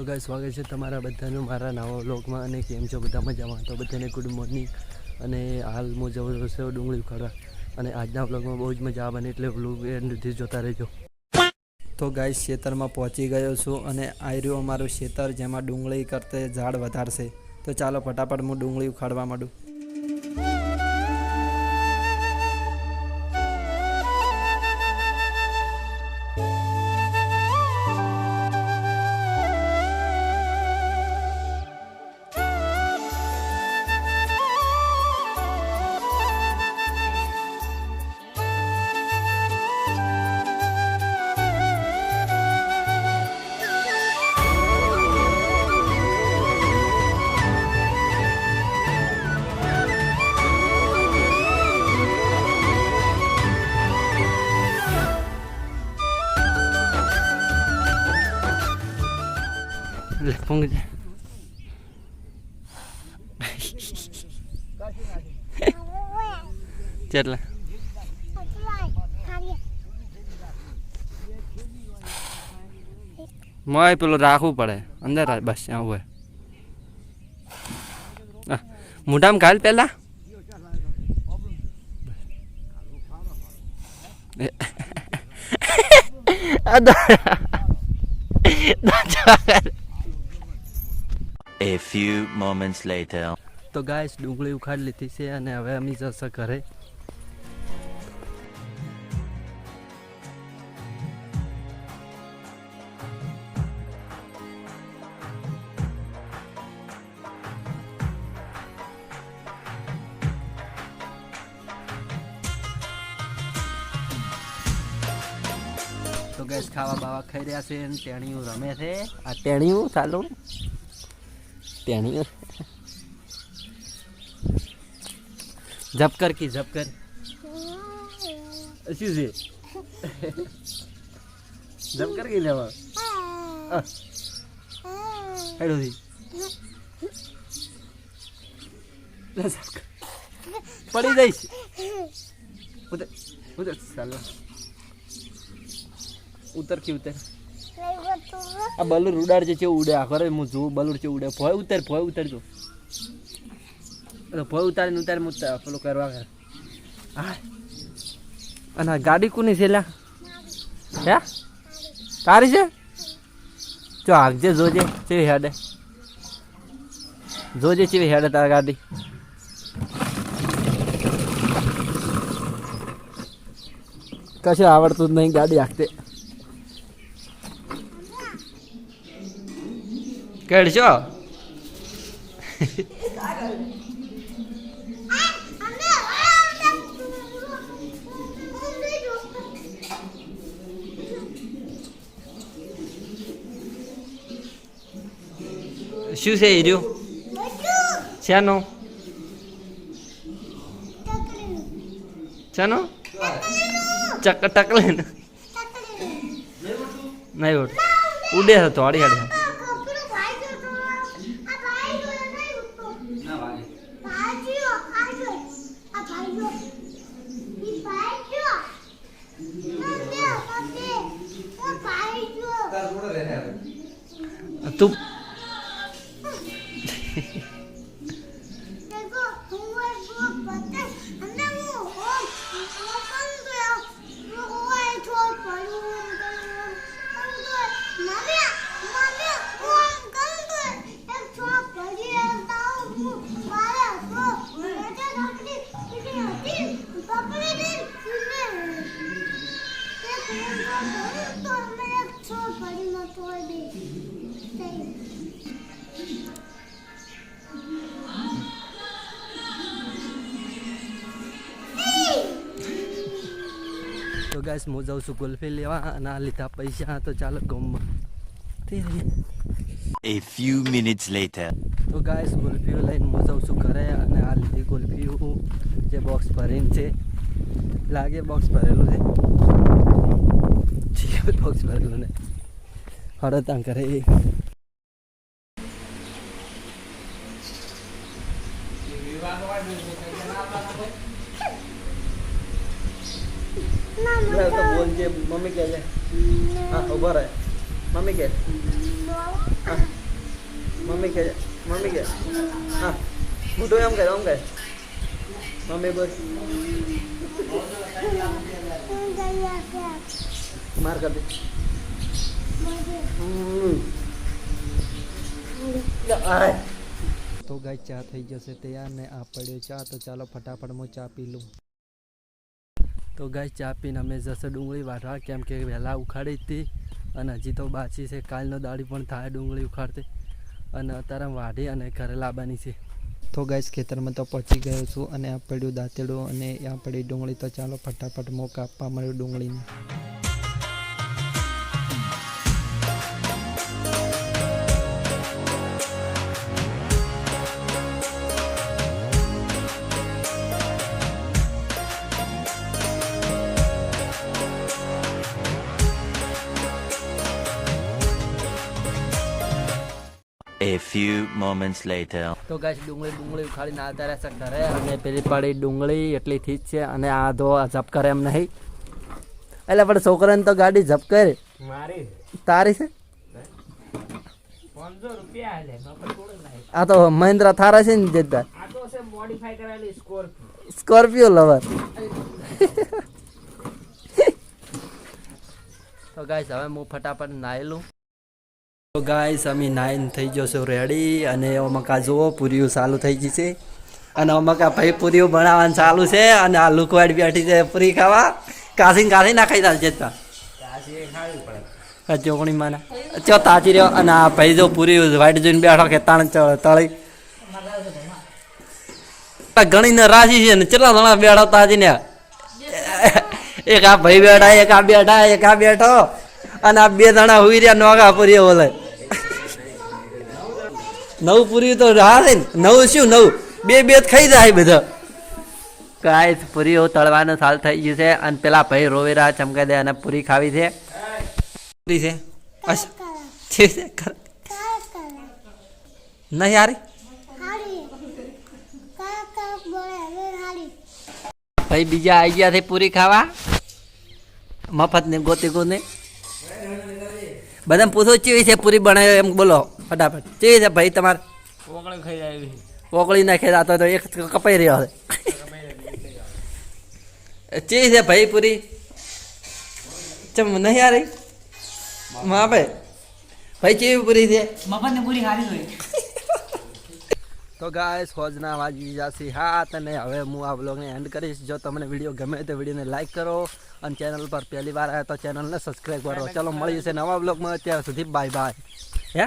તો ગાય સ્વાગત છે તમારા બધાનું મારા નવા બ્લોગમાં અને કેમ છો બધા મજામાં? તો બધાને ગુડ મોર્નિંગ અને હાલ હું જવું રહ્યો છે ડુંગળી ઉખાડવા. અને આજના વ્લોગમાં બહુ જ મજા આવે એટલે બ્લોગ એન્ડથી જોતા રહેજો. તો ગાય ખેતરમાં પહોંચી ગયો છું અને આયર્યું અમારું ખેતર જેમાં ડુંગળી કરતે ઝાડ વધારશે. તો ચાલો ફટાફટ હું ડુંગળી ઉખાડવા માંડું. લપંગ છે કેટલા? મોય પેલું રાખવું પડે. અંદર બસ, ત્યાં હોય મોઢામાં ઘાલ પેલા આ દો- A few moments later. તો ગાઈસ, ડુંગળી ઉખાડી લીધી છે અને હવે અમે જશે ઘરે. તો ગેસ ખાવા બાવા ખાઈ રહ્યા છે ટેણીયું રમે છે. આ ટેણીયું ચાલો. ટેણીયું જપ કર કી, જપ કર. શું છે? જપ કર કી લેવા? હેડો કર. પડી જઈશ. ઉતર ઉતર, ચાલો. ઉતર કી, ઉતર. આ બલુર ઉડાડ છે, ચેવું ઉડે આખો હું જોઉં બલુર છે ઉડે. ભોય ઉતર, ભોય ઉતરજો ભોય ઉતારીને ઉતારી હું પેલું કરવા કર અને ગાડી કોની છે લ્યા? હે? તારી છે? જો આગજે જોજે, ચેવી હેડે. જોજે ચેવી હેડે તારા ગાડી. કશું આવડતું જ નહીં ગાડી હાંકતે કેડશો શું છે એ રહ્યું શેનો? શેનો? ચક ટકલે નહીં ઉડ ઉડે છે તો 啊都 તું ગાઈસ હું જાઉં છું કુલ્ફી લેવા અને આ લીધા પૈસા તો ચાલો ગમમાં A few minutes later. તો ગાઈસ ગુલ્ફીઓ લઈને હું જાઉં છું ઘરે અને આ લીધી હું જે બોક્સ ભરીને છે. લાગે બોક્સ ભરેલું છે. બોક્સ ભરેલું ને. હડો ત્યાં કરે એ લે તો બોલ જે મમ્મી કહે છે હા ઊભો રહે મમ્મી કહે મમ્મી કે મમ્મી કે હા મોટું એમ કરે એમ કરે મમ્મી બોલ માર કર દે તો ગાય ચા થઈ જશે તૈયાર ને આ પડ્યો ચા તો ચાલો ફટાફટ હું ચા પી લઉં તો ગાય ચા પીને અમે જશે ડુંગળી વાઢવા કેમ કે વહેલા ઉખાડી હતી અને હજી તો બાચી છે. કાલનો દાડી પણ થાય ડુંગળી ઉખાડતી. અને અત્યારે વાઢી અને ઘરે લાવવાની છે. તો ગાઈસ, ખેતરમાં તો પહોંચી ગયો છું અને આ પડ્યું દાંતેડું અને આ પડી ડુંગળી. તો ચાલો ફટાફટ મોક આપવા મળ્યું ડુંગળીને. Few moments later. તો ગાઈસ ડુંગળી ડુંગળી ઉખાડીને આવતા રહેશે ઘરે. અને પેલી પાડી ડુંગળી એટલી થી જ છે અને આ ધો જપ કરે એમ નહીં. એટલે પણ છોકરાને તો ગાડી જપ કરે. મારી તારી છે? આ તો મહિન્દ્રા થારા છે ને જતા આ તો છે મોડિફાઈ કરેલી સ્કોર્પિયો સ્કોર્પિયો લવર તો ગાઈસ હવે હું ફટાફટ નાહી લઉં. તો ગાઈસ અમે નાઈન થઈ જશો રેડી અને અમકા જુઓ, પૂરીઓ ચાલુ થઈ ગઈ છે. અને અમકા ભાઈ પૂરીઓ બનાવવાનું ચાલુ છે અને આ લુકવાડ બેઠી છે પૂરી ખાવા. કાસી કાસી ના ખાઈ ચાલશે ચોકણી માના. ચો તાજી રહ્યો. અને આ ભાઈ જો પૂરી વાઈટ જોઈને બેઠો કે તાણ તળી. ઘણી ને રાશી છે ને કેટલા જણા બેઠો તાજી ને? એક આ ભાઈ બેઠા, એક આ બેઠા, એક આ બેઠો. અને આ બે જણા હોઈ રહ્યા નોગા પૂરી બોલે. નવ પૂરી તો હા છે ને નવ શું નવ? બે બે જ ખાઈ જાય બધા. કાંઈ પૂરીઓ તળવાનું સાલ થઈ ગયું છે અને પેલા ભાઈ રોવેરા ચમકાઈ દે અને પૂરી ખાવી છે. પૂરી છે? અચ્છા. છે છે નહીં યાર ભાઈ બીજા આવી ગયા છે પૂરી ખાવા? મફત ને ગોતી. ગોને બધાને પૂછો ચેવી છે પૂરી બનાવ્યો એમ બોલો ફટાફટ. ચેવી છે ભાઈ તમારે? ઓગળી ખાઈ આવી. ઓગળી નાખે આ તો એક કપાઈ રહ્યો છે ચેવી છે ભાઈ પૂરી? ચમ નહીં આ રહી? મા ભાઈ ભાઈ કેવી પૂરી છે? મફત ને પૂરી ખાવી જોઈએ તો ગાય ફોજના વાજી જશે હાથ અને હવે હું આ બ્લોગને એન્ડ કરીશ. જો તમને વીડિયો ગમે તો વિડીયોને લાઇક કરો અને ચેનલ પર પહેલી વાર આવ્યા તો ચેનલને સબસ્ક્રાઈબ કરો. ચલો મળીએ છે નવા બ્લોગમાં ત્યાં સુધી બાય બાય હે?